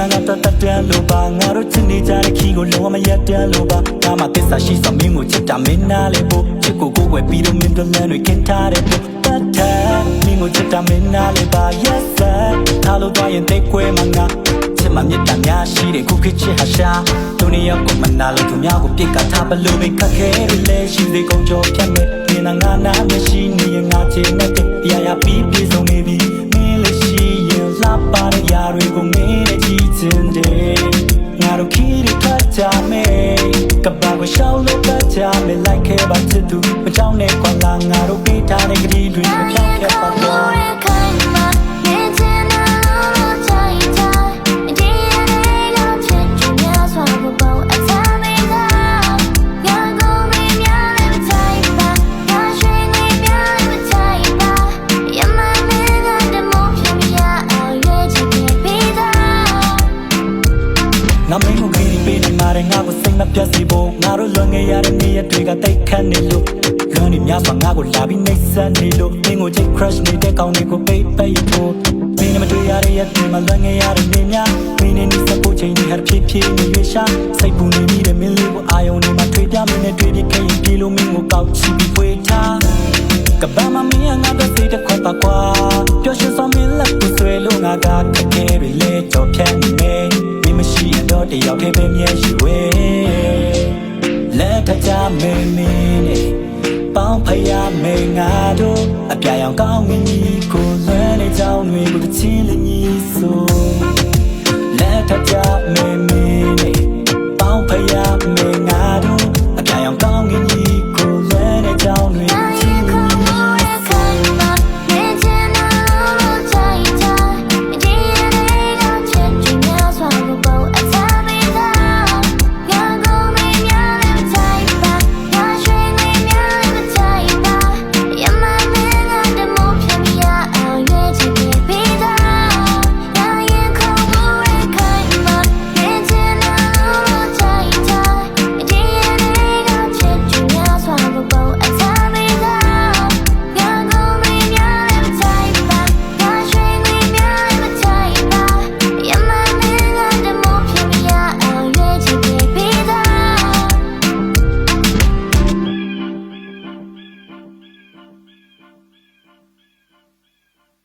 နာနာတတ်တတ်တယ်လို့ပါငါတို့ချစ်နေကြတဲ့ခီကိုလုံးဝမရက်တယ်လို့ပါငါမှသစ္စာရှိဆောင်မင်းကိုချစ်တာမင်းနာလေပို့ချစ်ကိုကိုယ်ွယ်ပြီးတော့မင်းတို့လမ်းတွေခင်ထားတယ်ပို့တတ်တယ်မင်းကိုချစ်တာမင်းနာလေပါ yes sir ထားလို့သွားရင်သိကွဲမှာငါချစ်မှမြတ်တာများရှိတယ်ခုခေတ်ချစ်ဟာရှာဒုနီယောကိုမနာလို့သူများကိုပြစ်ကထားဘလို့ပဲခက်ခဲရလဲရှိသေးကုန်ကြောဖြတ်မယ်နင်နာငါနာမရှိနေရင်ငါချစ်နေတယ်ရရပြီးပြေဆုံးနေပြီ ကဘာကိုရှောင်းလို့ပတ်ကြမယ်လိုက်ခဲ့ပါချစ်သူမကြောက်နဲ့ခွန်လာငါတို့ပေးထားတဲ့ကတိတွေမပြောင်းခဲ့ပါတော့ ငါမင်းကိုခေဒီပေးနေမှာတဲ့ငါကိုစိတ်မပြတ်စေဖို့ငါတို့လွန်ခဲ့ရတဲ့နေ့ရက်တွေကတိတ်ခတ်နေလို့လွန်နေများစွာငါကိုလာပြီးနှိပ်စက်နေလို့မင်းကိုချိတ် crush နေတဲ့ကောင်းတွေကိုပိတ်ပိတ်ဖို့မင်းနဲ့မတွေ့ရတဲ့ရက်တွေမှာလွန်ခဲ့ရတဲ့နေ့များမင်းနဲ့နေစဖို့ချိန်တွေဟာဖြည်းဖြည်းနေရွေးရှာစိတ်ပူနေမိတဲ့မင်းလေးကိုအာယုံတွေမှာထွေပြမင်းနဲ့တွေ့ပြီးခဲ့ရင်ပြေလို့မင်းကိုကောက်ချပြီးဖွေထားကဘာမမင်းငါတော့စိတ်တစ်ခွက်ပါကွာပျော်ရွှင်စွာမင်းလက်ကိုဆွဲလို့ငါကခက်ခဲတွေလဲကြော်ဖြတ်နေမယ်မင်းမရှိ ရင်တော့တယောက်တည်းပဲမြဲရှိဝဲလက်ထကြမင်းမင်းနဲ့ပေါင်းဖယားမင်းငါတို့အပြာရောင်ကောင်းငင်ကြီးကိုလွမ်းနေကြောင်းတွေကိုတစ်ချင်းလေးည